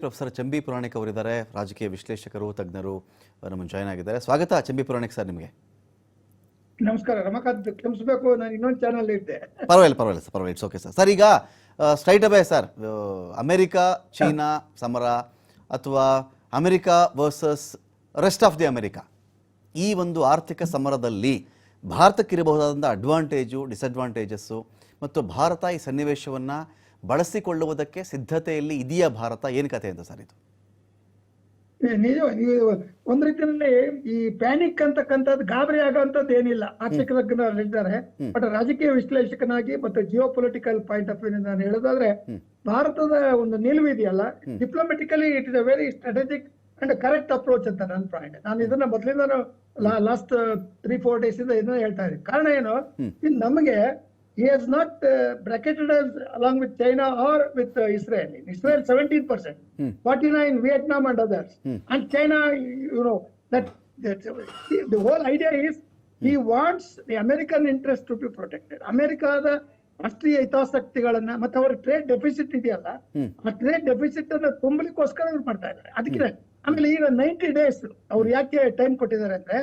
Professor Chambi Puranik ಅವರಿದ್ದಾರೆ. ರಾಜಕೀಯ ವಿಶ್ಲೇಷಕರು ತಜ್ಞರು ನಮ್ಮ ಜಾಯ್ನ್ ಆಗಿದ್ದಾರೆ. ಸ್ವಾಗತ ಚಂಬಿ ಪುರಾಣಿಕ್ ಸರ್ ನಿಮಗೆ. ನಮಸ್ಕಾರ. ರಮಕಾಂತ್ ಕ್ಷಮಿಸಬೇಕು ನಾನು ಇನ್ನೊಂದು ಚಾನಲ್ ಇದ್ದೆ. ಪರವಾಗಿಲ್ಲ ಪರವಾಗಿಲ್ಲ ಸರ್ ಪರವಾಗಿಲ್ಲ. ಇಟ್ಸ್ ಓಕೆ ಸರ್ ಸರ್ ಈಗ ಸ್ಟ್ರೈಟ್ ಅಬೇ ಸರ್ ಅಮೆರಿಕ ಚೀನಾ ಸಮರ ಅಥವಾ America versus rest of the America. ಈ ಒಂದು ಆರ್ಥಿಕ ಸಮರದಲ್ಲಿ ಭಾರತಕ್ಕಿರಬಹುದಾದಂಥ ಅಡ್ವಾಂಟೇಜು ಡಿಸ್ಅಡ್ವಾಂಟೇಜಸ್ಸು ಮತ್ತು ಭಾರತ ಈ ಸನ್ನಿವೇಶವನ್ನು ಬಳಸಿಕೊಳ್ಳುವುದಕ್ಕೆ ಸಿದ್ಧತೆಯಲ್ಲಿ ಇದೆಯಾ ಭಾರತ? ಏನು ಕತೆ ಅಂತ ಸರ್ ಇದು? ನಿಜ ಒಂದ್ ರೀತಿಯಲ್ಲಿ ಈ ಪ್ಯಾನಿಕ್ ಅಂತಕ್ಕಂಥದ್ದು ಗಾಬರಿ ಆಗುವಂತದ್ದು ಏನಿಲ್ಲ. ಆರ್ಥಿಕ ಹೇಳಿದ್ದಾರೆ ಬಟ್ ರಾಜಕೀಯ ವಿಶ್ಲೇಷಕನಾಗಿ ಮತ್ತೆ Jio political point of view ನಾನು ಹೇಳೋದಾದ್ರೆ ಭಾರತದ ಒಂದು ನಿಲುವು ಇದೆಯಲ್ಲ diplomatically it is a very strategic and correct approach ಅಂತ ನನ್ನ ಪಾಯಿಂಟ್ ನಾನು ಇದನ್ನ ಮೊದಲಿಂದ ಲಾಸ್ಟ್ ತ್ರೀ ಫೋರ್ ಡೇಸ್ ಇಂದ ಇದನ್ನ ಹೇಳ್ತಾ ಇದ್ದೀನಿ. ಕಾರಣ ಏನು? ಇದು ನಮಗೆ he has not uh, bracketed us along with China or with uh, Israel. In Israel, 17%, 49 Vietnam and others. And China, you know, that, that the whole idea is he wants the American interest to be protected. ಅಮೆರಿಕಾದ ರಾಷ್ಟ್ರೀಯ ಹಿತಾಸಕ್ತಿಗಳನ್ನ ಮತ್ತೆ ಅವರ trade deficit ಇದೆಯಲ್ಲ ಆ trade deficit ಅನ್ನ ತುಂಬಲಿಕ್ಕೋಸ್ಕರ ಇವ್ರು ಮಾಡ್ತಾ ಇದ್ದಾರೆ ಅದಕ್ಕೆ ಆಮೇಲೆ ಈಗ ನೈಂಟಿ ಡೇಸ್ ಅವ್ರು ಯಾಕೆ ಟೈಮ್ ಕೊಟ್ಟಿದ್ದಾರೆ ಅಂದ್ರೆ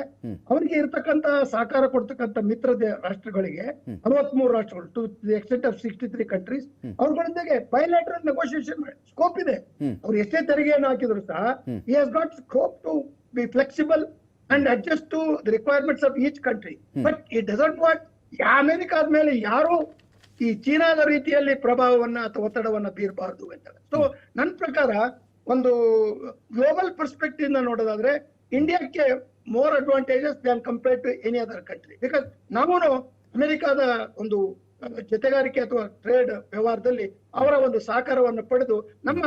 ಅವರಿಗೆ ಇರ್ತಕ್ಕಂತ ಸಹಕಾರ ಕೊಡ್ತಕ್ಕಂತ ಮಿತ್ರ ರಾಷ್ಟ್ರಗಳಿಗೆ ರಾಷ್ಟ್ರಗಳಿಗೆ ಮೂರು ರಾಷ್ಟ್ರಗಳು to the extent of sixty three countries ಅವ್ರಗಳೊಂದಿಗೆ bilateral negotiation scope ಇದೆ. ಅವ್ರು ಎಷ್ಟೇ ತೆರಿಗೆಯನ್ನು ಹಾಕಿದ್ರು ಸಹ ಈ has got scope to be flexible and adjust to the requirements of each country but it doesn't what America ಆದ್ಮೇಲೆ ಯಾರು ಈ ಚೀನಾದ ರೀತಿಯಲ್ಲಿ ಪ್ರಭಾವವನ್ನ ಅಥವಾ ಒತ್ತಡವನ್ನ ಬೀರಬಾರದು ಅಂತ. ಸೊ ನನ್ನ ಪ್ರಕಾರ ಒಂದು ಗ್ಲೋಬಲ್ ಪರ್ಸ್ಪೆಕ್ಟಿವ್ನ ನೋಡೋದಾದ್ರೆ ಇಂಡಿಯಾಕ್ಕೆ more advantages than compare to any other country because ನಾವು ಅಮೆರಿಕಾದ ಒಂದು ಜತೆಗಾರಿಕೆ ಅಥವಾ ಟ್ರೇಡ್ ವ್ಯವಹಾರದಲ್ಲಿ ಅವರ ಒಂದು ಸಹಕಾರವನ್ನು ಪಡೆದು ನಮ್ಮ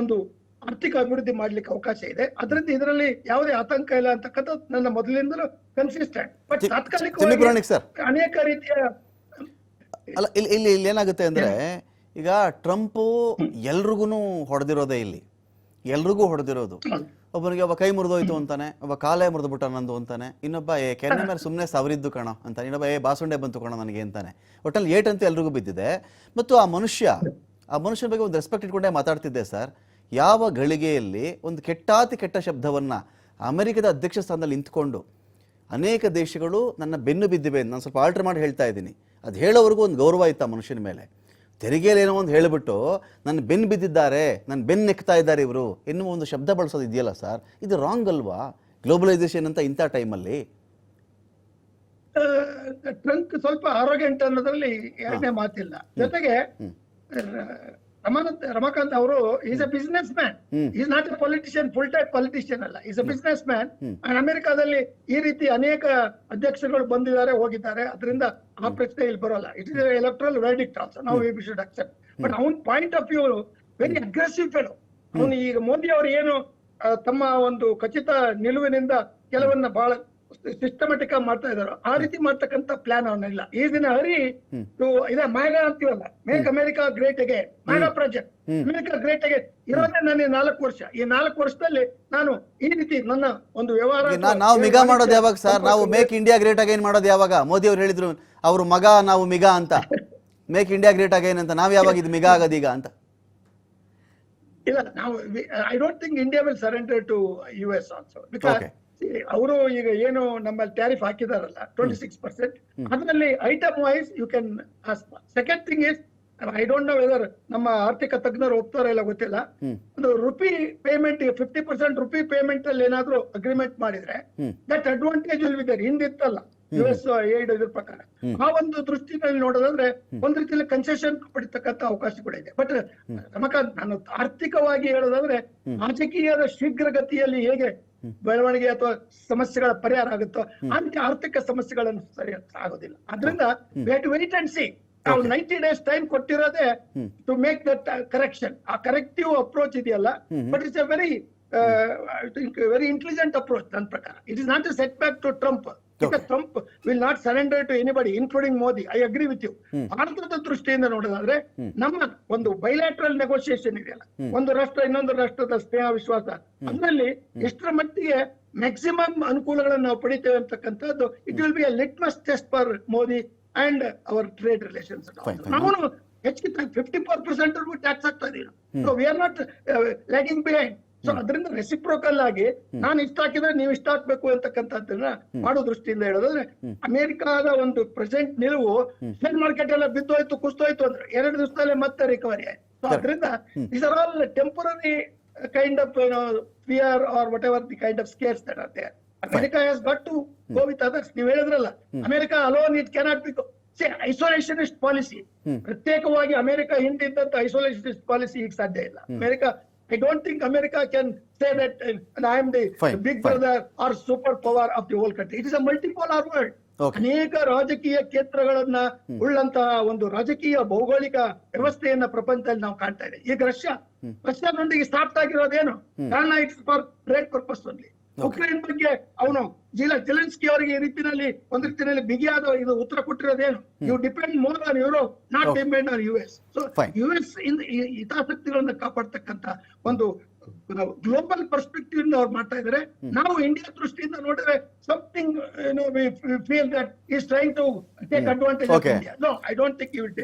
ಒಂದು ಆರ್ಥಿಕ ಅಭಿವೃದ್ಧಿ ಮಾಡ್ಲಿಕ್ಕೆ ಅವಕಾಶ ಇದೆ. ಅದರಿಂದ ಇದರಲ್ಲಿ ಯಾವುದೇ ಆತಂಕ ಇಲ್ಲ ಅಂತಕ್ಕಂಥದ್ದು ನನ್ನ ಮೊದಲಿಂದಲೂ ಕನ್ಸಿಸ್ಟೆಂಟ್ ಬಟ್ ತಾತ್ಕಾಲಿಕ ಅನೇಕ ರೀತಿಯ ಅಲ್ಲ ಇಲ್ಲಿ ಇಲ್ಲಿ ಇಲ್ಲಿ ಏನಾಗುತ್ತೆ ಅಂದ್ರೆ ಈಗ ಟ್ರಂಪ್ ಎಲ್ರಿಗೂ ಹೊಡೆದಿರೋದೇ ಇಲ್ಲಿ. ಎಲ್ರಿಗೂ ಹೊಡೆದಿರೋದು. ಒಬ್ಬನಿಗೆ ಒಬ್ಬ ಕೈ ಮುರಿದೋಯ್ತು ಅಂತಾನೆ ಒಬ್ಬ ಕಾಲೇ ಮುರಿದ್ಬಿಟ್ಟ ನಂದು ಅಂತಾನೆ ಇನ್ನೊಬ್ಬ ಏ ಕೆನ್ನೆ ಮೇಲೆ ಸುಮ್ಮನೆ ಸವರಿದ್ದು ಕಣ ಅಂತ ಇನ್ನೊಬ್ಬ ಏ ಬಾಸುಂಡೆ ಬಂತು ಕಣ ನನಗೆ ಅಂತಾನೆ. ಒಟ್ಟಲ್ಲಿ ಏಟ್ ಅಂತ ಎಲ್ರಿಗೂ ಬಿದ್ದಿದೆ. ಮತ್ತು ಆ ಮನುಷ್ಯ ಆ ಮನುಷ್ಯನ ಬಗ್ಗೆ ಒಂದು ರೆಸ್ಪೆಕ್ಟ್ ಇಟ್ಕೊಂಡೇ ಮಾತಾಡ್ತಿದ್ದೆ ಸರ್. ಯಾವ ಗಳಿಗೆಯಲ್ಲಿ ಒಂದು ಕೆಟ್ಟಾತಿ ಕೆಟ್ಟ ಶಬ್ದವನ್ನ ಅಮೆರಿಕದ ಅಧ್ಯಕ್ಷ ಸ್ಥಾನದಲ್ಲಿ ನಿಂತ್ಕೊಂಡು ಅನೇಕ ದೇಶಗಳು ನನ್ನ ಬೆನ್ನು ಬಿದ್ದಿವೆ ನಾನು ಸ್ವಲ್ಪ ಆಲ್ಟರ್ ಮಾಡಿ ಹೇಳ್ತಾ ಇದ್ದೀನಿ. ಅದು ಹೇಳೋವರೆಗೂ ಒಂದು ಗೌರವ ಇತ್ತು ಆ ಮನುಷ್ಯನ ಮೇಲೆ. ತೆರಿಗೆಯಲ್ಲಿ ಏನೋ ಒಂದು ಹೇಳಿಬಿಟ್ಟು ನನ್ನ ಬೆನ್ನು ಬಿದ್ದಿದ್ದಾರೆ ನನ್ನ ಬೆನ್ನು ನೆಕ್ತಾ ಇದ್ದಾರೆ ಇವರು ಎನ್ನುವ ಒಂದು ಶಬ್ದ ಬಳಸೋದು ಇದೆಯಲ್ಲ ಸರ್ ಇದು ರಾಂಗ್ ಅಲ್ವಾ? ಗ್ಲೋಬಲೈಸೇಷನ್ ಅಂತ ಇಂಥ ಟೈಮಲ್ಲಿ ಟ್ರಂಕ್ ಸ್ವಲ್ಪ ಆರೋಗ್ಯ ಅನ್ನೋದ್ರಲ್ಲಿ ಎರಡನೇ ಮಾತಿಲ್ಲ. ಜೊತೆಗೆ ರಮಾನಂತ್ ರಮಾಕಾಂತ್ ಅವರು is a businessman is not a politician full type politician ಅಲ್ಲ. ಈಸ್ ಅ ಬಿಸ್ನೆಸ್ ಮ್ಯಾನ್ ಅಮೆರಿಕಾದಲ್ಲಿ ಈ ರೀತಿ ಅನೇಕ ಅಧ್ಯಕ್ಷರುಗಳು ಬಂದಿದ್ದಾರೆ ಹೋಗಿದ್ದಾರೆ. ಅದರಿಂದ ಆ ಪ್ರಶ್ನೆ ಇಲ್ಲಿ ಬರೋಲ್ಲ. It is electoral verdict also ನಾವು ವಿ ಶುಡ್ ಅಕ್ಸೆಪ್ಟ್ ಬಟ್ ಅವನ್ point of view very aggressive fellow ಅವನು ಈಗ ಮೋದಿ ಅವರು ಏನು ತಮ್ಮ ಒಂದು ಖಚಿತ ನಿಲುವಿನಿಂದ ಕೆಲವನ್ನ ಬಹಳ ಸಿಸ್ಟಮೆಟಿಕ್ ಆಗಿ ಮಾಡ್ತಾ ಇದಾರೋ ಆ ರೀತಿ ಮಾಡ್ತಕ್ಕಂತ ಪ್ಲಾನ್ ಅವನಿಲ್ಲ. ಈ ದಿನ ಹರಿ ಇದ ಮ್ಯಾಗಾ ಅಂತೀವಲ್ಲ make America great again MAGA project America great again ಇರೋದೇ ನನ್ನ ನಾಲ್ಕು ವರ್ಷ. ಈ ನಾಲ್ಕು ವರ್ಷದಲ್ಲಿ ನಾನು ಈ ರೀತಿ ನನ್ನ ಒಂದು ವ್ಯವಹಾರ ನಾವು ಮಿಗ ಮಾಡೋದು ಯಾವಾಗ ಸರ್? ನಾವು ಮೇಕ್ ಇಂಡಿಯಾ ಗ್ರೇಟ್ ಅಗೇನ್ ಮಾಡೋದು ಯಾವಾಗ? ಮೋದಿ ಅವ್ರು ಹೇಳಿದ್ರು ಅವ್ರ ಮಗ ನಾವು ಮಿಗ ಅಂತ. ಮೇಕ್ ಇಂಡಿಯಾ ಗ್ರೇಟ್ ಅಗೇನ್ ಅಂತ. ನಾವು ಯಾವಾಗ ಇದು ಮಿಗ ಆಗೋದೀಗ ಅಂತ? ಇಲ್ಲ ನಾವು I don't think India will surrender to U S also because. ಅವರು ಈಗ ಏನು ನಮ್ಮಲ್ಲಿ ಟ್ಯಾರಿಫ್ ಹಾಕಿದಾರಲ್ಲ ಟ್ವೆಂಟಿ ಸಿಕ್ಸ್ ಪರ್ಸೆಂಟ್ ಅದರಲ್ಲಿ item wise you can second thing is I don't know whether ನಮ್ಮ ಆರ್ಥಿಕ ತಜ್ಞರು ಒಪ್ತಾರ ಇಲ್ಲ ಗೊತ್ತಿಲ್ಲ. ಒಂದು rupee payment fifty percent rupee payment ಅಲ್ಲಿ ಏನಾದ್ರು ಅಗ್ರಿಮೆಂಟ್ ಮಾಡಿದ್ರೆ ದಟ್ ಅಡ್ವಾಂಟೇಜ್ ವಿಲ್ ಹಿಂದಿತ್ತಲ್ಲ ಯು ಎಸ್ ಏಡ್ ಇದ್ರ ಪ್ರಕಾರ. ಆ ಒಂದು ದೃಷ್ಟಿನಲ್ಲಿ ನೋಡೋದಂದ್ರೆ ಒಂದ್ ರೀತಿಯಲ್ಲಿ ಕನ್ಸೆಷನ್ ಪಡಿತಕ್ಕಂತ ಇದೆ. ಬಟ್ ನಮಕ ನಾನು ಆರ್ಥಿಕವಾಗಿ ಹೇಳೋದಂದ್ರೆ ರಾಜಕೀಯದ ಶೀಘ್ರಗತಿಯಲ್ಲಿ ಹೇಗೆ ಬೆಳವಣಿಗೆ ಅಥವಾ ಸಮಸ್ಯೆಗಳ ಪರಿಹಾರ ಆಗುತ್ತೋ ಅಂತ ಆರ್ಥಿಕ ಸಮಸ್ಯೆಗಳನ್ನು ಸರಿ ಆಗೋದಿಲ್ಲ. ಅದರಿಂದ ವೆಯ್ಟ್ ಅಂಡ್ ಸಿ ನಾವು ನೈಂಟಿ ಡೇಸ್ ಟೈಮ್ ಕೊಟ್ಟಿರೋದೇ ಟು ಮೇಕ್ ದಟ್ ಕರೆಕ್ಷನ್ ಆ ಕರೆಕ್ಟಿವ್ ಅಪ್ರೋಚ್ ಇದೆಯಲ್ಲ but it's a very very intelligent approach ನನ್ನ ಪ್ರಕಾರ. It is not a setback to Trump Trump will not surrender to anybody including Modi I agree with you ಭಾರತದ ದೃಷ್ಟಿಯಿಂದ ನೋಡೋದಾದ್ರೆ ನಮ್ಮ ಒಂದು bilateral negotiation ಇದೆಯಲ್ಲ. ಒಂದು ರಾಷ್ಟ್ರ ಇನ್ನೊಂದು ರಾಷ್ಟ್ರದ ಸ್ನೇಹ ವಿಶ್ವಾಸ. ಅದರಲ್ಲಿ ಎಷ್ಟರ ಮಟ್ಟಿಗೆ ಮ್ಯಾಕ್ಸಿಮಮ್ ಅನುಕೂಲಗಳನ್ನು ನಾವು ಪಡಿತೇವೆ ಅಂತಕ್ಕಂಥದ್ದು it will be a litmus test for Modi and our trade relations. ನಾವು ಹೆಚ್ಚಿಗೆ ಫಿಫ್ಟಿ ಫೋರ್ ಪರ್ಸೆಂಟ್ ಟ್ಯಾಕ್ಸ್ ಆಗ್ತಾ ಇದೀವಿ ನಾಟ್ ಲ್ಯಾಗಿಂಗ್ ಬಿಹೈಂಡ್ ಸೊ ಅದರಿಂದ ರೆಸಿಪ್ರೋಕಲ್ ಆಗಿ ನಾನು ಇಷ್ಟ ಹಾಕಿದ್ರೆ ನೀವು ಇಷ್ಟ ಹಾಕ್ಬೇಕು ಅಂತಕ್ಕಂಥದ್ದನ್ನ ಮಾಡೋ ದೃಷ್ಟಿಯಿಂದ ಹೇಳೋದಾದ್ರೆ ಅಮೆರಿಕಾದ ಒಂದು ಪ್ರೆಸೆಂಟ್ ನಿಲುವು ಶೇರ್ ಮಾರ್ಕೆಟ್ ಎಲ್ಲ ಬಿದ್ದೋಯ್ತು ಕುಸ್ತೋಯ್ತು ಅಂದ್ರೆ ಎರಡು ದಿವಸದಲ್ಲೇ ಮತ್ತೆ ರಿಕವರಿ ಆಯ್ತು. ಸೊ ಅದರಿಂದ is are all temporary kind of ಏನೋ fear or whatever the kind of scares that are there. America has got to go with others ನೀವು ಹೇಳಿದ್ರಲ್ಲ America alone it cannot be isolationist policy ಪ್ರತ್ಯೇಕವಾಗಿ America ಹಿಂದಿದ್ದಂತ isolationist policy ಈಗ ಸಾಧ್ಯ ಇಲ್ಲ. America I don't think America can say that I am the Fine, big fine. brother are super power of the whole country. It is a multipolar world Okay. ಅನೇಕ ರಾಜಕೀಯ ಕ್ಷೇತ್ರಗಳನ್ನ ಉಳ್ಳಂತಹ ಒಂದು ರಾಜಕೀಯ ಭೌಗೋಳಿಕ ವ್ಯವಸ್ಥೆಯನ್ನ ಪ್ರಪಂಚದಲ್ಲಿ ನಾವು ಕಾಣ್ತಾ ಇದ್ದೇವೆ. ಈಗ ರಷ್ಯಾ. ರಷ್ಯಾದೊಂದಿಗೆ ಸ್ಟಾರ್ಟ್ ಆಗಿರೋದೇನು? ಕಾರಣ it's for trade purpose only Ukraine ಬಗ್ಗೆ ಅವನು ಜಿಲ ಜೆಲೆನ್ಸ್ಕಿ ಅವರಿಗೆ ಈ ರೀತಿಯಲ್ಲಿ ಒಂದು ರೀತಿಯಲ್ಲಿ ಬಿಗಿಯಾದ ಇದು ಉತ್ತರ ಕೊಟ್ಟಿರೋದೇನು? You depend more on Europe not. Depend on U S so. U S ಹಿತಾಸಕ್ತಿಗಳನ್ನ ಕಾಪಾಡ್ತಕ್ಕಂತ ಒಂದು ಗ್ಲೋಬಲ್ ಪರ್ಸ್ಪೆಕ್ಟಿವ್ ಇಂದ ಅವ್ರು ಮಾಡ್ತಾ ಇದಾರೆ. ನಾವು ಇಂಡಿಯಾ ದೃಷ್ಟಿಯಿಂದ ನೋಡಿದ್ರೆ something feel that is trying to take advantage of India no I don't think you will